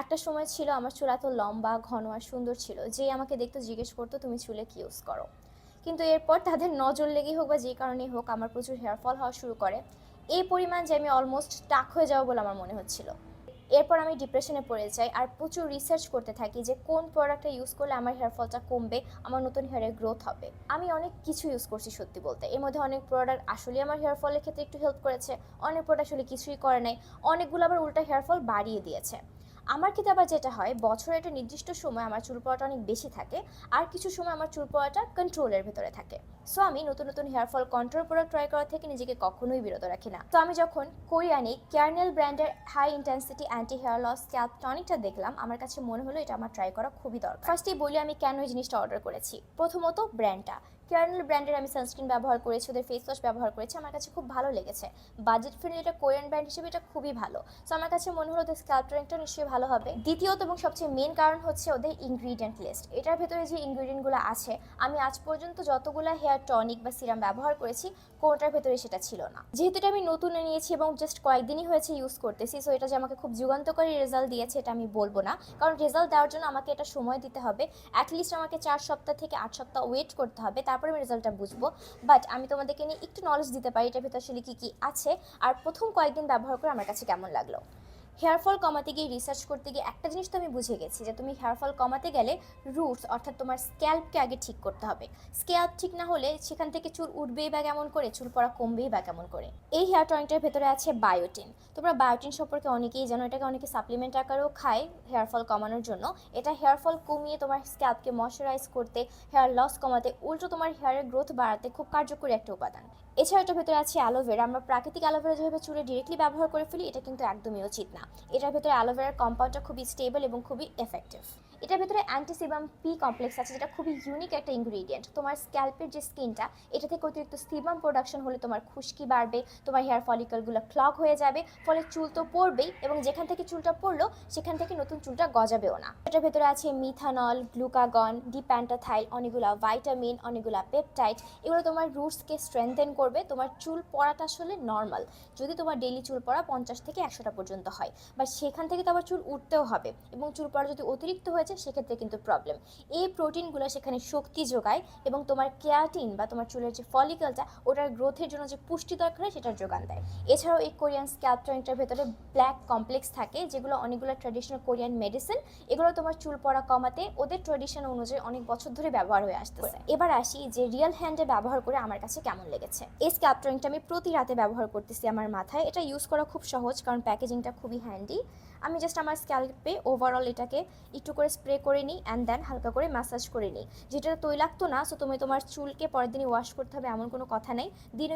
একটা সময় ছিল আমার চুল এত লম্বা, ঘন আর সুন্দর ছিল যে আমাকে দেখতো জিজ্ঞেস করতো, তুমি চুলে কি ইউজ করো? কিন্তু এরপর তাদের নজর লেগেই হোক বা যে কারণেই হোক, আমার প্রচুর হেয়ার ফল হওয়া শুরু করে। এই পরিমাণ যে আমি অলমোস্ট টাক হয়ে যাব বলে আমার মনে হচ্ছিল। এরপর আমি ডিপ্রেশনে পড়ে যাই আর প্রচুর রিসার্চ করতে থাকি যে কোন প্রোডাক্টটা ইউজ করলে আমার হেয়ার ফলটা কমবে, আমার নতুন হেয়ারের গ্রোথ হবে। আমি অনেক কিছু ইউজ করছি সত্যি বলতে। এর মধ্যে অনেক প্রোডাক্ট আসলে আমার হেয়ার ফলের ক্ষেত্রে একটু হেল্প করেছে, অনেক প্রোডাক্ট আসলে কিছুই করে নাই, অনেকগুলো আবার উল্টা হেয়ার ফল বাড়িয়ে দিয়েছে। আমার ক্ষেত্রে আবার যেটা হয় বছরের একটা নির্দিষ্ট সময় আমার চুল পড়াটা অনেক বেশি থাকে, আর কিছু সময় আমার চুল পড়াটা কন্ট্রোলের ভেতরে থাকে। সো আমি নতুন নতুন hair fall control product try করা থেকে নিজেকে কখনোই বিরত রাখি না। তো আমি যখন কোরিয়ানে ক্যারনেল ব্র্যান্ডের high intensity anti hair loss scalp টনিকটা দেখলাম, আমার কাছে মনে হলো এটা আমার ট্রাই করা খুবই দরকার। ফার্স্টেই বলি আমি কেন এই জিনিসটা অর্ডার করেছি? প্রথমত ব্র্যান্ডটা ক্যারনেল ব্র্যান্ডের আমি সানস্ক্রিন ব্যবহার করেছি, ওদের ফেস ওয়াশ ব্যবহার করেছি, আমার কাছে খুব ভালো লেগেছে। বাজেট ফ্রেন্ডলি এটা কোরিয়ান ব্র্যান্ড হিসেবে এটা খুবই ভালো। সো আমার কাছে মনে হলো ওদের স্ক্যাল্প টনিকটা নিশ্চয়ই ভালো হবে। দ্বিতীয়ত এবং সবচেয়ে মেন কারণ হচ্ছে ওদের ইনগ্রিডিয়েন্ট লিস্ট এটার ভেতরে যে ইনগ্রিডিয়েন্টগুলো আছে, আমি আজ পর্যন্ত যতগুলো হেয়ার টনিক বা সিরাম ব্যবহার করেছি, কোনোটার ভেতরে সেটা ছিল না। যেহেতু এটা আমি নতুন নিয়েছি এবং জাস্ট কয়েকদিনই হয়েছে ইউজ করতেছি সো এটা যে আমাকে খুব যুগান্তকারী রেজাল্ট দিয়েছে এটা আমি বলব না। কারণ রেজাল্ট দেওয়ার জন্য আমাকে এটা সময় দিতে হবে। অ্যাটলিস্ট আমাকে চার সপ্তাহ থেকে আট সপ্তাহ ওয়েট করতে হবে তারপরে আমি রেজাল্টটা বুঝব। বাট আমি তোমাদেরকে নিয়ে একটু নলেজ দিতে পারি, এটার ভিতরে আসলে কী কী আছে। আর প্রথম কয়েকদিন ব্যবহার করে আমার কাছে কেমন লাগল? হেয়ার ফল কমাতে গিয়ে রিসার্চ করতে গিয়ে একটা জিনিস তো আমি বুঝে গেছি যে তুমি হেয়ার ফল কমাতে গেলে রুটস অর্থাৎ তোমার স্ক্যাল্পকে আগে ঠিক করতে হবে। স্ক্যাল্প ঠিক না হলে সেখান থেকে চুল উঠবেই বা কেমন করে? চুল পড়া কমবেই বা কেমন করে? এই হেয়ার টনিকটার ভেতরে আছে বায়োটিন তোমরা বায়োটিন সম্পর্কে অনেকেই জানো, এটাকে অনেকে সাপ্লিমেন্ট আকারেও খায় হেয়ার ফল কমানোর জন্য। এটা হেয়ার ফল কমিয়ে তোমার স্ক্যাল্পকে ময়শ্চারাইজ করতে হেয়ার লস কমাতে, উল্টো তোমার হেয়ারের গ্রোথ বাড়াতে খুব কার্যকরী একটা উপাদান। এছাড়া এটার ভেতরে আছে অ্যালোভেরা আমরা প্রাকৃতিক অ্যালোভেরা যেভাবে চুলে ডিরেক্টলি ব্যবহার করে ফেলি, এটা কিন্তু একদমই উচিত না। এটার ভেতরে অ্যালোভেরার কম্পাউন্ডটা খুবই স্টেবল এবং খুবই এফেক্টিভ এটার ভেতরে অ্যান্টিসিবাম পি কমপ্লেক্স আছে, যেটা খুবই ইউনিক একটা ইনগ্রিডিয়েন্ট তোমার স্ক্যাল্পের যে স্কিনটা এটা থেকে অতিরিক্ত সিবাম প্রোডাকশন হলে তোমার খুশকি বাড়বে, তোমার হেয়ার ফলিকলগুলো ক্লগ হয়ে যাবে, ফলে চুল তো পড়বেই এবং যেখান থেকে চুলটা পড়ল, সেখান থেকে নতুন চুলটা গজাবেও না। এটার ভেতরে আছে মিথানল গ্লুকাগন ডিপ্যান্টাথাইল অনেকগুলো ভাইটামিন অনেকগুলো পেপটাইড এগুলো তোমার রুটসকে স্ট্রেংথেন করবে, তোমার চুল পড়াটা আসলে নর্মাল যদি তোমার ডেইলি চুল পড়া পঞ্চাশ থেকে একশোটা পর্যন্ত হয়। বা সেখান থেকে তো আবার চুল উঠতেও হবে এবং চুল পড়া যদি অতিরিক্ত হয়েছে সেক্ষেত্রে কিন্তু প্রবলেম এই প্রোটিনগুলো সেখানে শক্তি যোগায় এবং তোমার কেয়াটিন বা তোমার চুলের যে ফলিকলটা ওটার গ্রোথের জন্য যে পুষ্টি দরকার হয়, সেটার যোগান দেয়। এছাড়াও এই কোরিয়ান স্ক্যাল্প টনিকটার ভেতরে ব্ল্যাক কমপ্লেক্স থাকে, যেগুলো অনেকগুলো ট্র্যাডিশনাল কোরিয়ান মেডিসিন এগুলো তোমার চুল পড়া কমাতে ওদের ট্র্যাডিশন অনুযায়ী অনেক বছর ধরে ব্যবহার হয়ে আসতেছে। এবার আসি যে রিয়েল হ্যান্ডে ব্যবহার করে আমার কাছে কেমন লেগেছে। এই স্ক্যাল্প আমি প্রতি রাতে ব্যবহার করতেছি আমার মাথায়। এটা ইউজ করা খুব সহজ, কারণ প্যাকেজিংটা খুবই হ্যান্ডি আমি জাস্ট আমার স্ক্যাল্পে ওভারঅল এটাকে একটু করে স্প্রে করে নিই অ্যান্ড দেন হালকা করে ম্যাসাজ করে নিই। যেটা তৈলাক্ত না সো তুমি তোমার চুলকে পরের দিনই ওয়াশ করতে হবে, এমন কোনো কথা নেই। দিনে